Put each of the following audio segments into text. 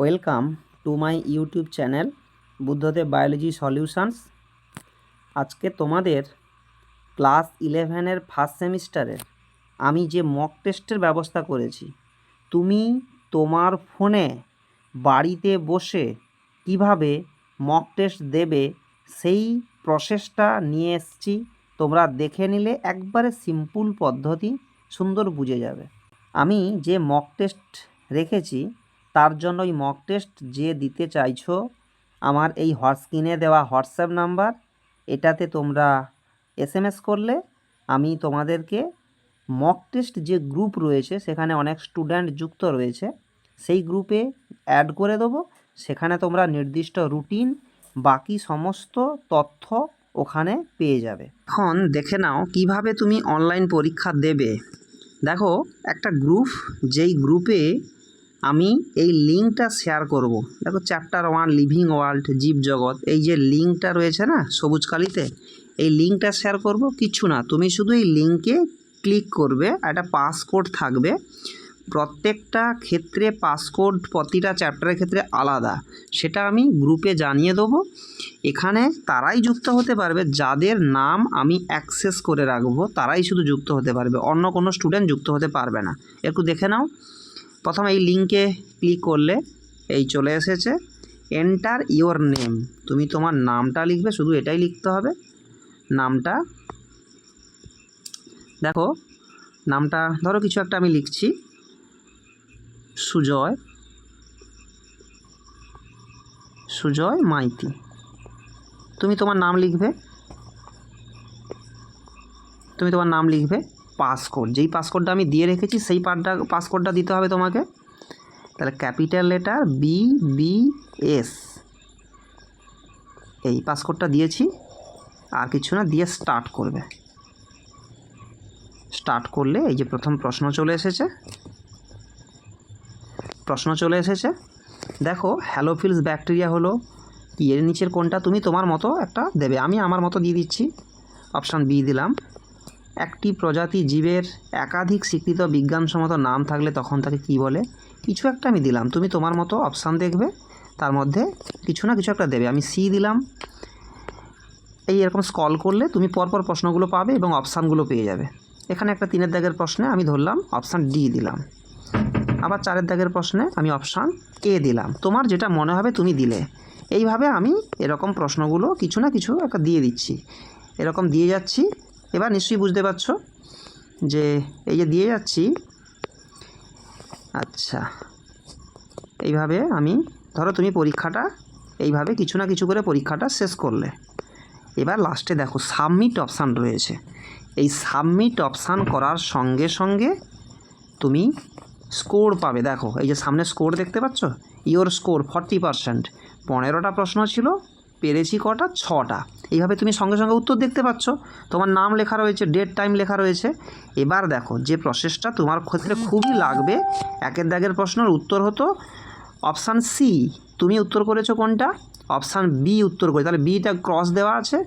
Welcome to my YouTube channel Buddhadeb biology solutions. আজকে তোমাদের class ইলেভেনের ফার্স্ট সেমিস্টারের আমি যে মক টেস্টের ব্যবস্থা করেছি, তুমি তোমার ফোনে বাড়িতে বসে কীভাবে মক টেস্ট দেবে সেই প্রসেসটা নিয়ে এসছি, তোমরা দেখে নিলে একবারে সিম্পল পদ্ধতি, সুন্দর বুঝে যাবে। আমি যে মক টেস্ট রেখেছি তার জন্য ওই মক টেস্ট যে দিতে চাইছো, আমার এই স্ক্রিনে দেওয়া হোয়াটসঅ্যাপ নাম্বার, এটাতে তোমরা এসএমএস করলে আমি তোমাদেরকে মক টেস্ট যে গ্রুপ রয়েছে, সেখানে অনেক স্টুডেন্ট যুক্ত রয়েছে, সেই গ্রুপে অ্যাড করে দেবো। সেখানে তোমরা নির্দিষ্ট রুটিন বাকি সমস্ত তথ্য ওখানে পেয়ে যাবে। এখন দেখে নাও কীভাবে তুমি অনলাইন পরীক্ষা দেবে। দেখো, একটা গ্রুপ যেই গ্রুপে আমি এই লিঙ্কটা শেয়ার করব। দেখো চ্যাপ্টার ওয়ান লিভিং ওয়ার্ল্ড জীবজগৎ এই যে লিঙ্কটা রয়েছে না, সবুজ কালিতে, এই লিঙ্কটা শেয়ার করব, কিছু না। তুমি শুধু এই লিঙ্কে ক্লিক করবে, একটা পাসকোড থাকবে। প্রত্যেকটা ক্ষেত্রে পাসকোড প্রতিটা চ্যাপ্টারের ক্ষেত্রে আলাদা। সেটা আমি গ্রুপে জানিয়ে দেবো। এখানে তারাই যুক্ত হতে পারবে, যাদের নাম আমি অ্যাক্সেস করে রাখব, তারাই শুধু যুক্ত হতে পারবে। অন্য কোনো স্টুডেন্ট যুক্ত হতে পারবে না। একটু দেখে নাও। প্রথম এই লিঙ্কে ক্লিক করলে এই চলে এসেছে। এন্টার ইওর নেম তুমি তোমার নামটা লিখবে, শুধু এটাই লিখতে হবে। নামটা, দেখো, নামটা, ধরো কিছু একটা আমি লিখছি। সুজয় সুজয় মাইতি। তুমি তোমার নাম লিখবে। তুমি তোমার নাম লিখবে। পাসকোড যেই পাসকোডটা আমি দিয়ে রেখেছি, সেই পার্টটা পাসকোডটা দিতে হবে তোমাকে। তাহলে capital letter B B S এই পাসকোডটা দিয়েছি, আর কিছু না, দিয়ে স্টার্ট করবে। স্টার্ট করলে এই যে প্রথম প্রশ্ন চলে এসেছে। প্রশ্ন চলে এসেছে, দেখো হ্যালোফিলস ব্যাকটেরিয়া হলো এর নিচের কোনটা তুমি তোমার মতো একটা দেবে। আমি আমার মতো দিয়ে দিচ্ছি। অপশান বি দিলাম। একটি প্রজাতি জীবের একাধিক স্বীকৃত বিজ্ঞানসম্মত নাম থাকলে তখন তাকে কি বলে? কিছু একটা আমি দিলাম। তুমি তোমার মতো অপশান দেখবে। তার মধ্যে কিছু না কিছু একটা দেবে। আমি সি দিলাম। এই এরকম স্কল করলে তুমি পরপর প্রশ্নগুলো পাবে এবং অপশানগুলো পেয়ে যাবে। এখানে একটা তিনের দাগের প্রশ্নে আমি ধরলাম অপশান ডি দিলাম। আবার চারের দাগের প্রশ্নে আমি অপশান এ দিলাম। তোমার যেটা মনে হবে তুমি দিলে। এইভাবে আমি এরকম প্রশ্নগুলো কিছু না কিছু একটা দিয়ে দিচ্ছি। এরকম দিয়ে যাচ্ছি। এবার নিশ্চয়ই বুঝতে পারছ যে এই যে দিয়ে যাচ্ছি আচ্ছা এইভাবে আমি, ধরো তুমি পরীক্ষাটা এইভাবে কিছু না কিছু করে পরীক্ষাটা শেষ করলে। এবার লাস্টে দেখো সাবমিট অপশান রয়েছে। এই সাবমিট অপশান করার সঙ্গে সঙ্গে তুমি স্কোর পাবে। দেখো, এই যে সামনে স্কোর দেখতে পাচ্ছ? ইওর স্কোর ফর্টি পারসেন্ট পনেরোটা প্রশ্ন ছিল পেরেছি কটা? ছটা। এইভাবে তুমি সঙ্গে সঙ্গে উত্তর দেখতে পাচ্ছ। তোমার নাম লেখা রয়েছে ডেট টাইম লেখা রয়েছে। এবার দেখো, যে প্রসেসটা তোমার ক্ষেত্রে খুবই লাগবে, একের দাগের প্রশ্নের উত্তর হতো অপশান সি তুমি উত্তর করেছ কোনটা? অপশান বি উত্তর করে, তাহলে বিটা ক্রস দেওয়া আছে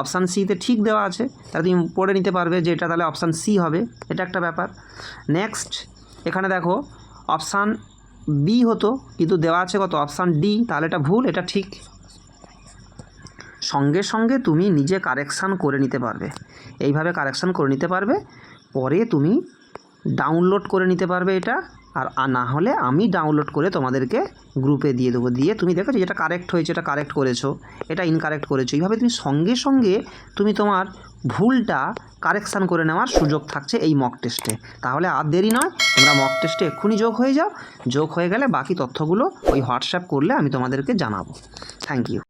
অপশান সিতে ঠিক দেওয়া আছে। তাহলে তুমি পড়ে নিতে পারবে যে এটা তাহলে অপশান সি হবে, এটা একটা ব্যাপার। নেক্সট এখানে দেখো অপশান বি হতো, কিন্তু দেওয়া আছে কত? অপশান ডি তাহলে এটা ভুল, এটা ঠিক। সঙ্গে সঙ্গে তুমি নিজে কারেকশান করে নিতে পারবে। এইভাবে কারেকশান করে নিতে পারবে, পরে তুমি ডাউনলোড করে নিতে পারবে এটা, আর না হলে আমি ডাউনলোড করে তোমাদেরকে গ্রুপে দিয়ে দেবো। দিয়ে তুমি দেখো যেটা কারেক্ট হয়েছে, এটা কারেক্ট করেছ, এটা ইনকারেক্ট করেছ। এইভাবে তুমি সঙ্গে সঙ্গে তুমি তোমার ভুলটা কারেকশান করে নেওয়ার সুযোগ থাকছে এই মক টেস্টে তাহলে আর দেরি নয়, তোমরা মক টেস্টে এক্ষুনি যোগ হয়ে যাও। যোগ হয়ে গেলে বাকি তথ্যগুলো ওই হোয়াটসঅ্যাপ করলে আমি তোমাদেরকে জানাব। Thank you